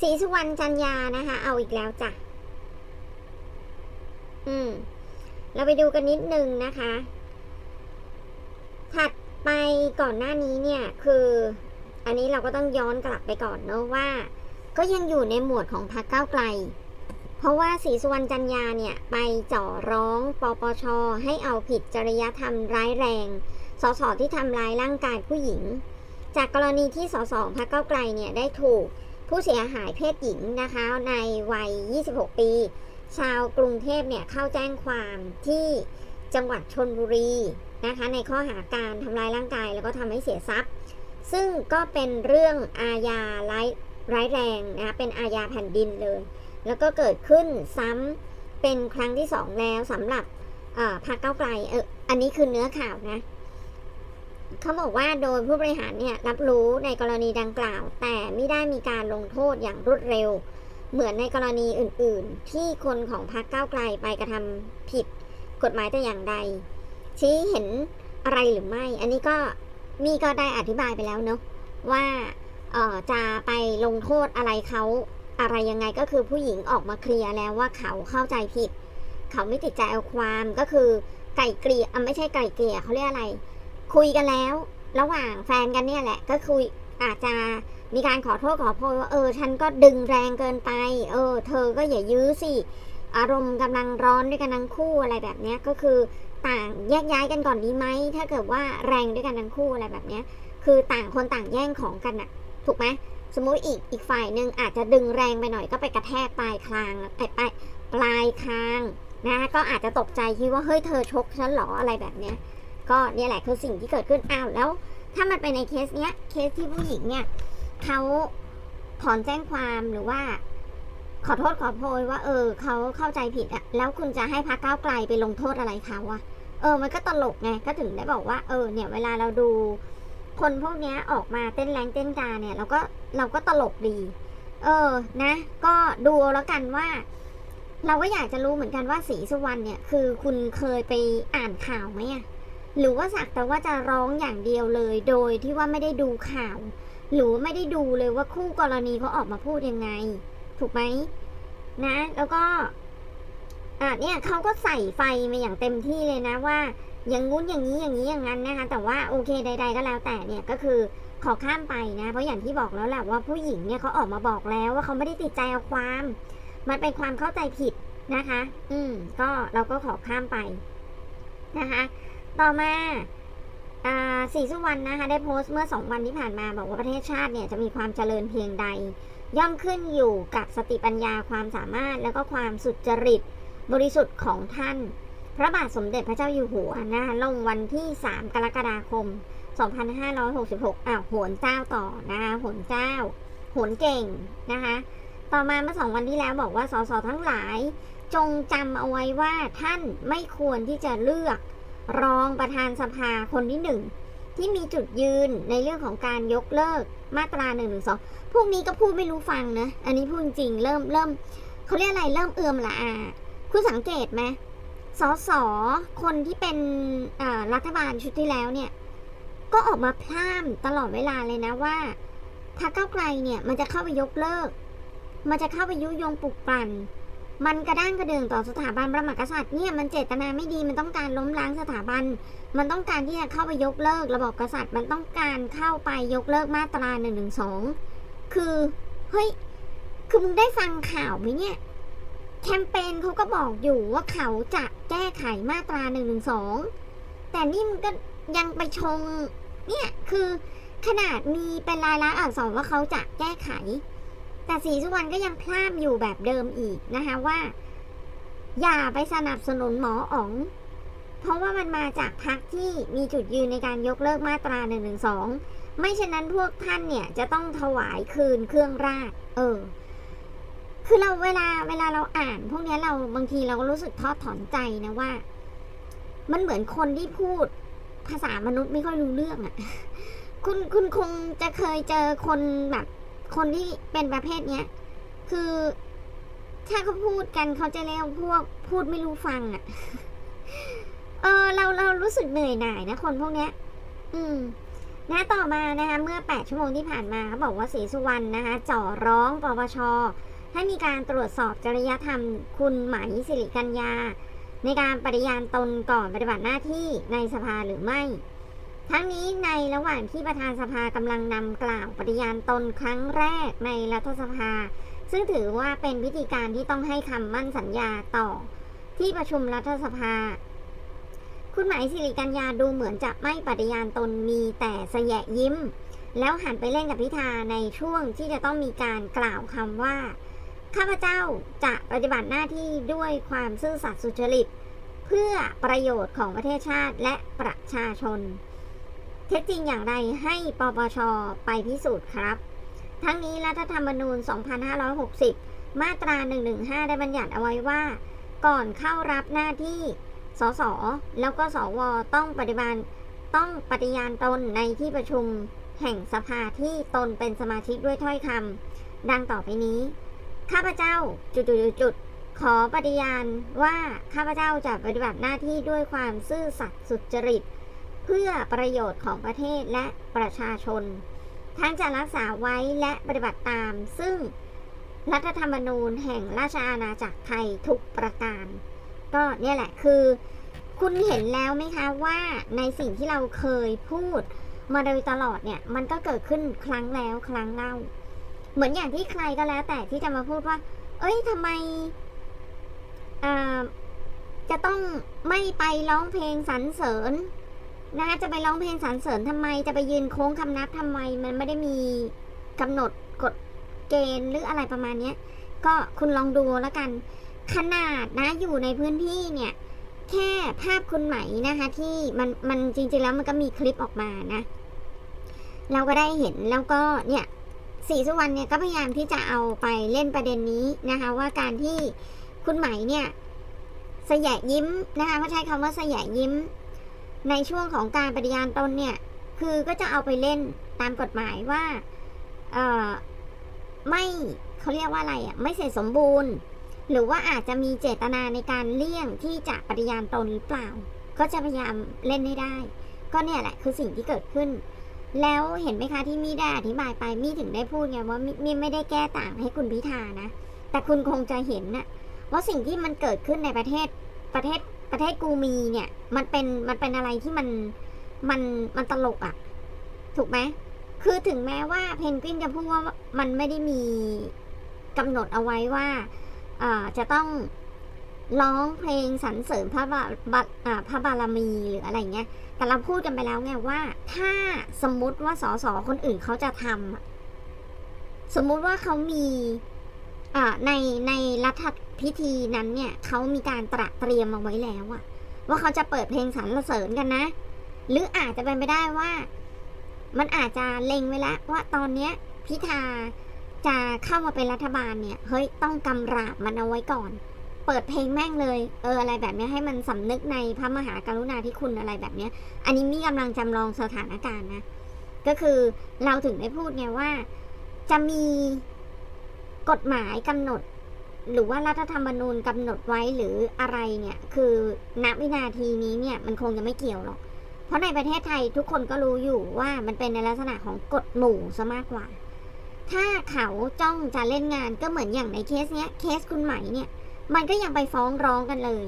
ศรีสุวรรณจันยานะคะ เอาอีกแล้วจ้ะ อืม เราไปดูกันนิดนึงนะคะ ถัดไปก่อนหน้านี้เนี่ยคือ อันนี้เราก็ต้องย้อนกลับไปก่อนเนอะว่า ก็ยังอยู่ในหมวดของพรรคก้าวไกล เพราะว่าศรีสุวรรณจันยาเนี่ย ไปจ่อร้องปปช ให้เอาผิดจริยธรรมร้ายแรง สสที่ทำร้ายร่างกายผู้หญิง จากกรณีที่สสพรรคก้าวไกลเนี่ยได้ถูก ผู้เสียหายเพศหญิงนะคะในวัย 26 ปี ชาวกรุงเทพเนี่ยเข้าแจ้งความที่จังหวัดชนบุรีนะคะในข้อหาการทำร้ายร่างกายแล้วก็ทำให้เสียทรัพย์ ซึ่งก็เป็นเรื่องอาญาร้ายร้ายแรงนะคะเป็นอาญาแผ่นดินเลย แล้วก็เกิดขึ้นซ้ำเป็นครั้งที่สองแล้วสำหรับพรรคก้าไกลเอออันนี้คือเนื้อข่าวนะ เขาบอกว่าโดยผู้บริหารเนี่ยรับรู้ในกรณีดังกล่าว แต่ไม่ได้มีการลงโทษอย่างรวดเร็ว เหมือนในกรณีอื่น ๆ ที่คนของพรรคก้าวไกลไปกระทำผิดกฎหมายแต่อย่างใด ชี้เห็นอะไรหรือไม่ อันนี้ก็มีก็ได้อธิบายไปแล้วเนอะว่าจะไปลงโทษอะไรเขาอะไรยังไงก็คือผู้หญิงออกมาเคลียร์แล้วว่าเขาเข้าใจผิด เขาไม่ติดใจเอาความก็คือไก่เกลี่ยไม่ใช่ไก่เกลี่ยเขาเรียกอะไร คุยกันแล้ว ระหว่างแฟนกันเนี่ยแหละ ก็คุยอาจจะมีการขอโทษขอโพยว่าเออ ฉันก็ดึงแรงเกินไป เออ เธอก็อย่ายื้อสิ อารมณ์กำลังร้อนด้วยกันทั้งคู่อะไรแบบเนี้ยก็คือต่างแยกย้ายกันก่อนดีไหมถ้าเกิดว่าแรงด้วยกันทั้งคู่อะไรแบบเนี้ย คือต่างคนต่างแย่งของกันอะถูกไหมสมมุติอีกอีกฝ่ายหนึ่งอาจจะดึงแรงไปหน่อยก็ไปกระแทกปลายคางไอ้ปลายปลายคางนะก็อาจจะตกใจคิดว่าเฮ้ยเธอชกฉันหรออะไรแบบเนี้ย ก็เนี่ยแหละคือสิ่งที่เกิดขึ้นอ้าวแล้ว ถ้ามันเป็นในเคสเนี้ยเคสที่ผู้หญิงเนี่ยเขาถอนแจ้งความหรือว่า ขอโทษขอโพยว่า เออเขาเข้าใจผิดอะแล้วคุณจะให้พักก้าวไกลไปลงโทษอะไรเขาอะเออ มันก็ตลกไงก็ถึงได้บอกว่า เออ เนี่ยเวลาเราดู คนพวกเนี้ยออกมาเต้นแรงเต้นกาเนี่ย เราก็เราก็ตลกดี เออนะ ก็ดูแล้วกันว่า เราก็อยากจะรู้เหมือนกันว่าสีสุวรรณเนี่ย คือคุณเคยไปอ่านข่าวไหมอะ หรือว่าสักแต่ว่าจะร้องอย่างเดียวเลย โดยที่ว่าไม่ได้ดูข่าว หรือไม่ได้ดูเลยว่าคู่กรณีเขาออกมาพูดยังไง ถูกไหมนะ แล้วก็อะเนี่ยเขาก็ใส่ไฟมาอย่างเต็มที่เลยนะว่า อย่างงู้นอย่างนี้อย่างนี้อย่างนั้นนะคะ แต่ว่าโอเคใด ๆ ก็แล้วแต่เนี่ยก็คือขอข้ามไปนะ เพราะอย่างที่บอกแล้วแหละว่าผู้หญิงเนี่ยเขาออกมาบอกแล้วว่าเขาไม่ได้ติดใจเอาความ มันเป็นความเข้าใจผิดนะคะ อืม ก็เราก็ขอข้ามไปนะคะ ต่อมาอ่าศรีสุวรรณนะคะได้โพสต์เมื่อสองวันที่ผ่านมาบอกว่าประเทศชาติเนี่ยจะมีความเจริญเพียงใด ย่อมขึ้นอยู่กับสติปัญญาความสามารถ แล้วก็ความสุจริตบริสุทธิ์ของท่าน พระบาทสมเด็จพระเจ้าอยู่หัวนะคะลงวันที่ 3 กรกฎาคม 2566อ้าวโหนเจ้าต่อนะคะโหนเจ้าโหนเก่งนะคะต่อมาเมื่อสองวันที่แล้วบอกว่าสสทั้งหลาย จงจำเอาไว้ว่าท่านไม่ควรที่จะเลือก รองประธานสภาคนที่หนึ่งที่มีจุดยืนในเรื่องของการยกเลิกมาตราหนึ่งหนึ่งสองพวกนี้ก็พูดไม่รู้ฟังนะ อันนี้พูดจริงเริ่มเริ่มเขาเรียกอะไรเริ่มเอื่อมละอา คุณสังเกตไหมสสคนที่เป็นรัฐบาลชุดที่แล้วเนี่ย ก็ออกมาพร่ำตลอดเวลาเลยนะว่าพรรคก้าวไกลเนี่ยมันจะเข้าไปยกเลิก มันจะเข้าไปยุยงปลุกปั่น มันกระด้างกระเดื่องต่อสถาบันพระมหากษัตริย์เนี่ยมันเจตนาไม่ดีมันต้องการล้มล้างสถาบัน มันต้องการที่จะเข้าไปยกเลิกระบอบกษัตริย์ มันต้องการเข้าไปยกเลิกมาตราหนึ่งหนึ่งสองคือเฮ้ยคือมึงได้ฟังข่าวไหมเนี่ยแคมเปญเขาก็บอกอยู่ว่าเขาจะแก้ไขมาตราหนึ่งหนึ่งสองแต่นี่มันก็ยังไปชงเนี่ยคือขนาดมีเป็นลายลักษณ์อักษรว่าเขาจะแก้ไข แต่สีสุวรรณก็ยังพลาดอยู่แบบเดิมอีกนะคะว่า อย่าไปสนับสนุนหมออ๋อง เพราะว่ามันมาจากพักที่มีจุดยืนในการยกเลิกมาตรา1นึไม่เช่นนั้นพวกท่านเนี่ยจะต้องถวายคืนเครื่องราช เออ คือเราเวลาเวลาเราอ่าน พวกนี้เราบางทีเราก็รู้สึกท้อถอนใจนะว่า มันเหมือนคนที่พูดภาษามนุษย์ไม่ค่อยรู้เรื่องอะ่ะ คุณคุณคงจะเคยเจอคนแบบ คนที่เป็นประเภทเนี้ย คือถ้าเขาพูดกันเขาจะเรียกพวกพูดไม่รู้ฟังอะ่ะ เออ เราเรารู้สึกเหนื่อยหน่ายนะคนพวกเนี้ย อืมนะต่อมานะคะเมื่อ 8 ชั่วโมงที่ผ่านมาเขาบอกว่าศรีสุวรรณนะคะจ่อร้องปปชให้มีการตรวจสอบจริยธรรม คุณไหมสิริกัญญา ในการปฏิญาณตนก่อนปฏิบัติหน้าที่ในสภาหรือไม่ ทั้งนี้ในระหว่างที่ประธานสภากำลังนำกล่าวปฏิญาณตนครั้งแรกในรัฐสภา ซึ่งถือว่าเป็นวิธีการที่ต้องให้คำมั่นสัญญาต่อ ที่ประชุมรัฐสภา คุณหมายสิริกัญญาดูเหมือนจะไม่ปฏิญาณตนมีแต่สแยะยิ้ม แล้วหันไปเล่นกับพิธาในช่วงที่จะต้องมีการกล่าวคำว่า ข้าพเจ้าจะปฏิบัติหน้าที่ด้วยความซื่อสัตย์สุจริต เพื่อประโยชน์ของประเทศชาติและประชาชน เท็จจริงอย่างไรให้ปปชไปพิสูจน์ครับ ทั้งนี้รัฐธรรมนูญ 2560 มาตรา 115 ได้บัญญัติเอาไว้ว่า ก่อนเข้ารับหน้าที่ สส แล้วก็สว ต้องปฏิบัติต้องปฏิญาณตนในที่ประชุมแห่งสภาที่ตนเป็นสมาชิกด้วยถ้อยคำดังต่อไปนี้ ข้าพเจ้าจุดๆจุดขอปฏิญาณว่าข้าพเจ้าจะปฏิบัติหน้าที่ด้วยความซื่อสัตย์สุจริต พื่อประโยชน์ของประเทศและประชาชน ทั้งจะรักษาไว้และปฏิบัติตาม ซึ่งรัฐธรรมนูญแห่งราชอาณาจักรไทยทุกประการ ก็เนี่ยแหละคือคุณเห็นแล้วไหมคะว่าในสิ่งที่เราเคยพูดมาโดยตลอดเนี่ย มันก็เกิดขึ้นครั้งแล้วครั้งเล่า เหมือนอย่างที่ใครก็แล้ว แต่ที่จะมาพูดว่า เอ้ยทำไมจะต้องไม่ไปร้องเพลงสรรเสริญ นะคะจะไปร้องเพลงสรรเสริญทำไมจะไปยืนโค้งคำนับทำไม มันไม่ได้มีกำหนดกฎเกณฑ์หรืออะไรประมาณเนี้ย ก็คุณลองดูแล้วกัน ขนาดนะอยู่ในพื้นที่เนี่ย แค่ภาพคุณไหมนะคะ ที่มันมันจริงๆแล้วมันก็มีคลิปออกมานะ เราก็ได้เห็นแล้วก็เนี่ยสีสุวรรณเนี่ยก็พยายามที่จะเอาไปเล่นประเด็นนี้นะคะ ว่าการที่คุณไหมเนี่ยสยะยิ้มนะคะเขาใช้คำว่าสยะยิ้ม ในช่วงของการปฏิญาณตนเนี่ย คือก็จะเอาไปเล่นตามกฎหมายว่าเออไม่เขาเรียกว่าอะไรอะไม่เสร็จสมบูรณ์ หรือว่าอาจจะมีเจตนาในการเลี่ยงที่จะปฏิญาณตนหรือเปล่า ก็จะพยายามเล่นให้ได้ ก็เนี่ยแหละคือสิ่งที่เกิดขึ้น แล้วเห็นไหมคะที่มี่ได้อธิบายไปมี่ถึงได้พูดไงว่ามี่ไม่ได้แก้ต่างให้คุณพิธานะ แต่คุณคงจะเห็นนะว่าสิ่งที่มันเกิดขึ้นในประเทศประเทศ ประเทศกูมีเนี่ย มันเป็นมันเป็นอะไรที่มันมันมันตลกอะ่ะ ถูกไหมคือถึงแม้ว่าเพนกวินจะพูดว่ามันไม่ได้มีกำหนดเอาไว้ว่าจะต้องร้องเพลงสรรเสริญพระบาบพระบารมีหรืออะไรเงี้ย แต่เราพูดกันไปแล้วไงว่า ถ้าสมมุติว่าสสคนอื่นเขาจะทำสมมุติว่าเขามี ในในรัฐพิธีนั้นเนี่ยเขามีการตระเตรียมเอาไว้แล้วอะว่าเขาจะเปิดเพลงสรรเสริญกันนะ หรืออาจจะเป็นไปได้ว่า มันอาจจะเล็งไว้แล้วว่าตอนเนี้ยพิธาจะเข้ามาเป็นรัฐบาลเนี่ยเฮ้ยต้องกำราบมันเอาไว้ก่อน เปิดเพลงแม่งเลย เอออะไรแบบเนี้ยให้มันสำนึกในพระมหากรุณาธิคุณอะไรแบบเนี้ยอันนี้มีกำลังจำลองสถานการณ์นะ ก็คือเราถึงได้พูดไงว่า จะมี กฎหมายกำหนด หรือว่ารัฐธรรมนูญกำหนดไว้หรืออะไรเนี่ย คือณวินาทีนี้เนี่ยมันคงจะไม่เกี่ยวหรอก เพราะในประเทศไทยทุกคนก็รู้อยู่ว่ามันเป็นในลักษณะของกฎหมู่ซะมากกว่า ถ้าเขาจ้องจะเล่นงานก็เหมือนอย่างในเคสเนี้ยเคสคุณไหมเนี่ย มันก็ยังไปฟ้องร้องกันเลย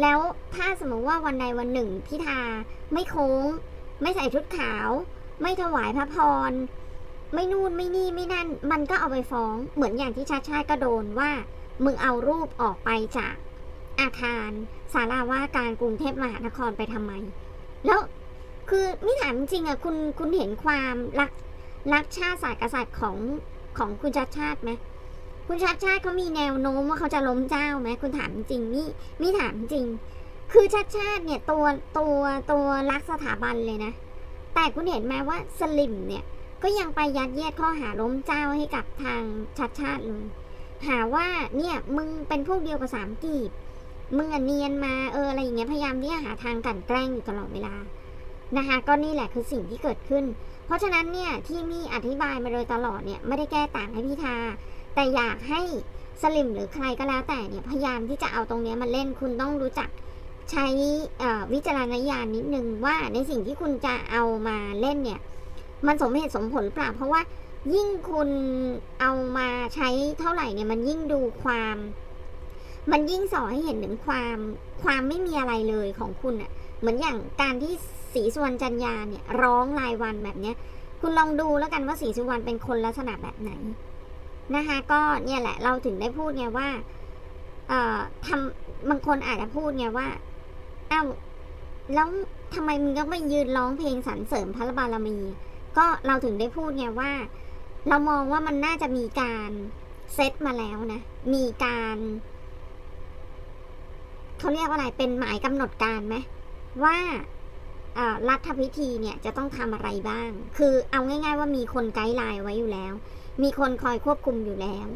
แล้วถ้าสมมติว่าวันใดวันหนึ่งพิธาไม่โค้ง ไม่ใส่ชุดขาว ไม่ถวายพระพร ไม่นู่นไม่นี่ไม่นั่น มันก็เอาไปฟ้อง เหมือนอย่างที่ชาติชาติก็โดนว่า มึงเอารูปออกไปจากอาคารสาราว่าการกรุงเทพมหานครไปทำไม แล้วคือไม่ถามจริงๆอะคุณคุณเห็นความรักรักชาติศาสตร์กษัตริย์ของของคุณชาติชาติไหมคุณชาติชาติเขามีแนวโน้มว่าเขาจะล้มเจ้าไหมคุณถามจริงนี่นี่ถามจริง คือชาติชาติเนี่ยตัวตัวตัวรักสถาบันเลยนะ แต่คุณเห็นไหมว่าสลิมเนี่ย ก็ยังไปยัดเยียดข้อหาล้มเจ้าให้กับทางชาติชาติเลยหาว่าเนี่ยมึงเป็นพวกเดียวกับสามกีบมึงอะเนียนมาเอออะไรอย่างเงี้ยพยายามที่จะหาทางกลันแกล้งอยู่ตลอดเวลานะคะก็นี่แหละคือสิ่งที่เกิดขึ้น เพราะฉะนั้นเนี่ยที่มี่อธิบายมาโดยตลอดเนี่ยไม่ได้แก้ต่างให้พิธา แต่อยากให้สลิมหรือใครก็แล้วแต่เนี่ยพยายามที่จะเอาตรงเนี้ยมาเล่นคุณต้องรู้จักใช้วิจารณญาณนิดนึงว่าในสิ่งที่คุณจะเอามาเล่นเนี่ย มันสมเหตุสมผลหรือเปล่าเพราะว่ายิ่งคุณเอามาใช้เท่าไหร่เนี่ยมันยิ่งดูความ มันยิ่งสอให้เห็นถึงความความไม่มีอะไรเลยของคุณอะเหมือนอย่างการที่สีสุวรรณจันยาเนี่ย ร้องรายวันแบบเนี้ย คุณลองดูแล้วกันว่าสีสุวรรณเป็นคนลักษณะแบบไหนนะคะก็เนี่ยแหละเราถึงได้พูดไงว่าเอ่อทำบางคนอาจจะพูดไงว่าอ้าวแล้วทำไมมึงต้องไปยืนร้องเพลงสรรเสริมพระบารมี ก็เราถึงได้พูดไงว่า เรามองว่ามันน่าจะมีการเซตมาแล้วนะ มีการเขาเรียกว่าอะไรเป็นหมายกำหนดการไหมว่ารัฐพิธีเนี่ยจะต้องทำอะไรบ้าง คือเอาง่าย ๆ ว่ามีคนไกด์ไลน์ไว้อยู่แล้ว มีคนคอยควบคุมอยู่แล้ว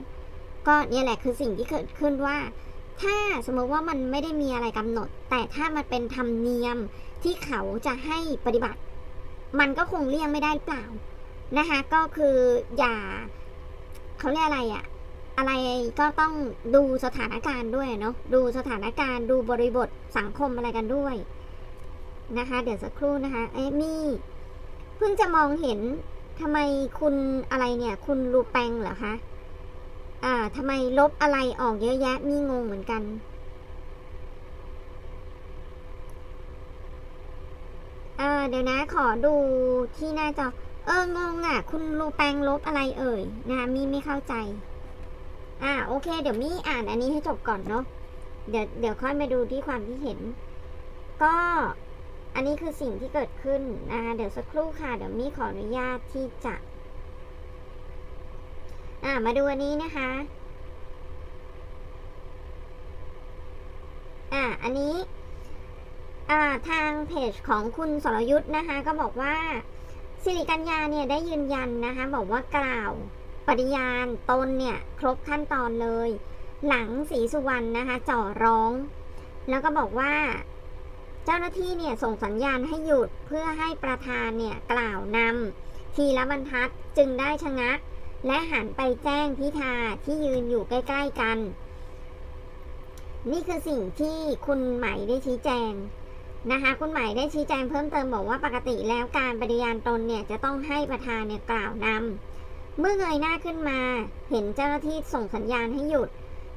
ก็เนี่ยแหละคือสิ่งที่เกิดขึ้นว่า ถ้าสมมติว่ามันไม่ได้มีอะไรกำหนด แต่ถ้ามันเป็นธรรมเนียมที่เขาจะให้ปฏิบัติ มันก็คงเลี่ยงไม่ได้เปล่านะคะก็คืออย่าเขาเรียกอะไรอะอะไรก็ต้องดูสถานการณ์ด้วยเนาะดูสถานการณ์ดูบริบทสังคมอะไรกันด้วยนะคะ เดี๋ยวสักครู่นะคะเอมี่เพิ่งจะมองเห็นทำไมคุณอะไรเนี่ย คุณรูแปงเหรอคะอ่าทำไมลบอะไรออกเยอะแยะมีงงเหมือนกัน อ่าเดี๋ยวนะขอดูที่หน้าจอ เอองงอะ คุณรูแปงลบอะไรเอ่ยนะคะมีไม่เข้าใจ อ่าโอเค เดี๋ยวมี่อ่านอันนี้ให้จบก่อนเนาะเดี๋ยวเดี๋ยวค่อยมาดูที่ความที่เห็น ก็อันนี้คือสิ่งที่เกิดขึ้นนะคะเดี๋ยวสักครู่ค่ะ เดี๋ยวมี่ขออนุญาตที่จะ อ่ามาดูอันนี้นะคะ อ่าอันนี้ ทางเพจของคุณสรยุทธ์นะคะ ก็บอกว่าสิริกัญญาเนี่ยได้ยืนยันนะคะ บอกว่ากล่าวปฏิญาณตนเนี่ยครบขั้นตอนเลย หลังศรีสุวรรณนะคะจ่อร้อง แล้วก็บอกว่าเจ้าหน้าที่เนี่ยส่งสัญญาณให้หยุดเพื่อให้ประธานเนี่ยกล่าวนำทีละบรรทัดจึงได้ชะงัก และหันไปแจ้งพิธาที่ยืนอยู่ใกล้ ๆกัน นี่คือสิ่งที่คุณไหมได้ชี้แจง นะคะคุณหมได้ชี้แจงเพิ่มเติมบอกว่าปกติแล้วการปฏิญาณตนเนี่ยจะต้องให้ประธานเนี่ยกล่าวนำเมื่อเงยหน้าขึ้นมา เห็นเจ้าหน้าที่ส่งสัญญาณให้หยุด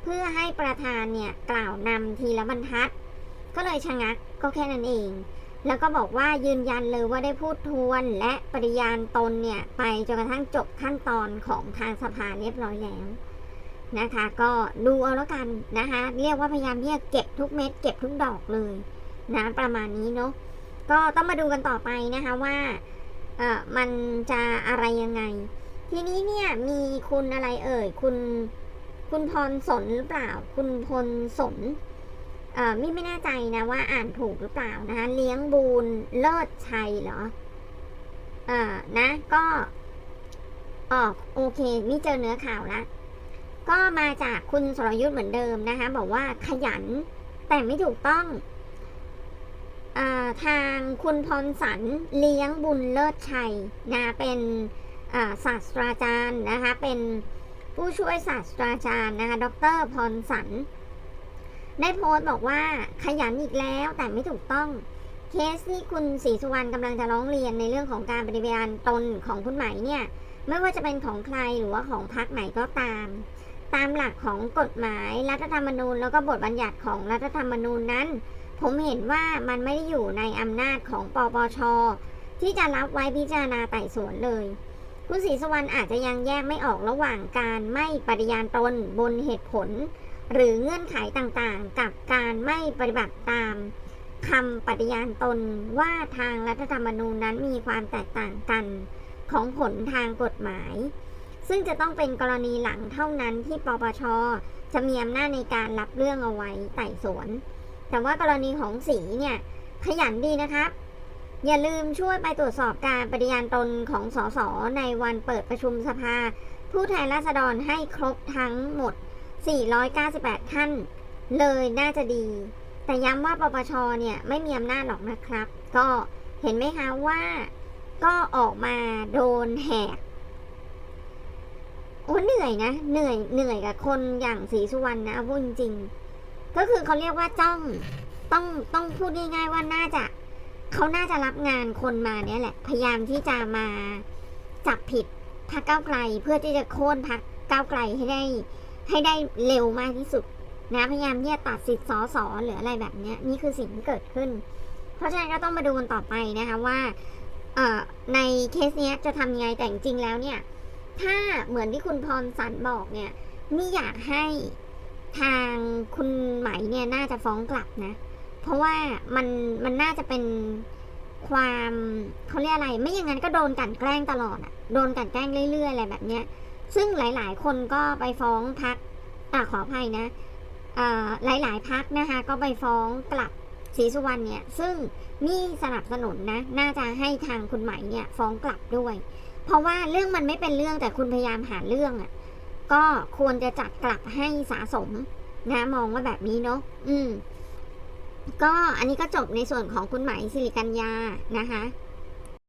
เพื่อให้ประธานเนี่ยกล่าวนำทีละบรรทัด ก็เลยชะงักก็แค่นั้นเอง แล้วก็บอกว่ายืนยันเลยว่าได้พูดทวนและปฏิญาณตนเนี่ยไปจนกระทั่งจบขั้นตอนของทางสภาเรียบร้อยแล้วนะคะ ก็ดูเอาแล้วกันนะคะเรียกว่าพยายามที่จะเก็บทุกเม็ดเก็บทุกดอกเลย นะประมาณนี้เนาะก็ต้องมาดูกันต่อไปนะคะว่าเอ่อมันจะอะไรยังไง ทีนี้เนี่ยมีคุณอะไรเอ่ย คุณคุณพรสนหรือเปล่า คุณพลสนเอ่อมี่ไม่แน่ใจนะว่าอ่านถูกหรือเปล่านะคะเลี้ยงบูนเลิศชัยเหรอเอ่อนะก็ออกโอเคมี่เจอเนื้อข่าวล้วก็มาจากคุณสรยุทธ์เหมือนเดิมนะคะ บอกว่าขยันแต่ไม่ถูกต้อง ทางคุณพรสันเลี้ยงบุญเลิศชัยนะเป็นศาสตราจารย์นะคะเป็นผู้ช่วยศาสตราจารย์นะคะดรพรสันได้โพสต์บอกว่าขยันอีกแล้วแต่ไม่ถูกต้อง เคสที่คุณศรีสุวรรณกำลังจะร้องเรียนในเรื่องของการปฏิบัติตนของคุณไหมเนี่ยไม่ว่าจะเป็นของใครหรือว่าของพรรคไหนก็ตาม ตามหลักของกฎหมายรัฐธรรมนูญ แล้วก็บทบัญญัติของรัฐธรรมนูญนั้น ผมเห็นว่ามันไม่ได้อยู่ในอำนาจของปปช ที่จะรับไว้พิจารณาไต่สวนเลย คุณศรีสุวรรณอาจจะยังแยกไม่ออกระหว่างการไม่ปฏิญาณตนบนเหตุผล หรือเงื่อนไขต่างๆ กับการไม่ปฏิบัติตามคำปฏิญาณตนว่าทางรัฐธรรมนูญนั้นมีความแตกต่างกันของผลทางกฎหมาย ซึ่งจะต้องเป็นกรณีหลังเท่านั้นที่ปปช จะมีอำนาจในการรับเรื่องเอาไว้ไต่สวน แต่ว่ากรณีของสีเนี่ยขยันดีนะครับ อย่าลืมช่วยไปตรวจสอบการปฏิญาณตนของสสในวันเปิดประชุมสภา ผู้แทนราษฎรให้ครบทั้งหมด 498 ท่าน เลยน่าจะดี แต่ย้ำว่าปปชเนี่ยไม่มีอำนาจหรอกนะครับ ก็เห็นไหมคะว่าก็ออกมาโดนแหกโอ้เหนื่อยนะ เหนื่อยเหนื่อยกับคนอย่างศรีสุวรรณนะพูดจริงๆ ก็คือเขาเรียกว่าจ้องต้องต้องพูดง่ายๆว่าน่าจะเขาน่าจะรับงานคนมาเนี่ยแหละ พยายามที่จะมาจับผิดพรรคก้าไกลเพื่อที่จะโค่นพรรคก้าไกลให้ได้ ให้ได้เร็วมากที่สุดนะพยายามที่จะตัดสิทธิ์สอสอหรืออะไรแบบเนี้ยนี่คือสิ่งที่เกิดขึ้น เพราะฉะนั้นก็ต้องมาดูกันต่อไปนะคะว่าเออในเคสเนี้ยจะทำยังไงแต่จริงๆแล้วเนี่ย ถ้าเหมือนที่คุณพรสันบอกเนี่ยนี่อยากให้ ทางคุณไหมเนี่ยน่าจะฟ้องกลับนะ เพราะว่ามันมันน่าจะเป็นความเขาเรียกอะไร ไม่อย่างนั้นก็โดนกันแกล้งตลอดอะโดนกันแกล้งเรื่อยๆอะไรแบบเนี้ย ซึ่งหลายๆ คนก็ไปฟ้องพักอ่าขออภัยนะเอ่อหลายๆพักนะคะก็ไปฟ้องกลับศรีสุวรรณเนี่ย ซึ่งนี่สนับสนุนนะ น่าจะให้ทางคุณไหมเนี่ยฟ้องกลับด้วย เพราะว่าเรื่องมันไม่เป็นเรื่องแต่คุณพยายามหาเรื่องอะ่ะ ก็ควรจะจัดกลับให้สะสมนะมองว่าแบบนี้เนาะอืม ก็อันนี้ก็จบในส่วนของคุณไหมสิริกัญญานะคะ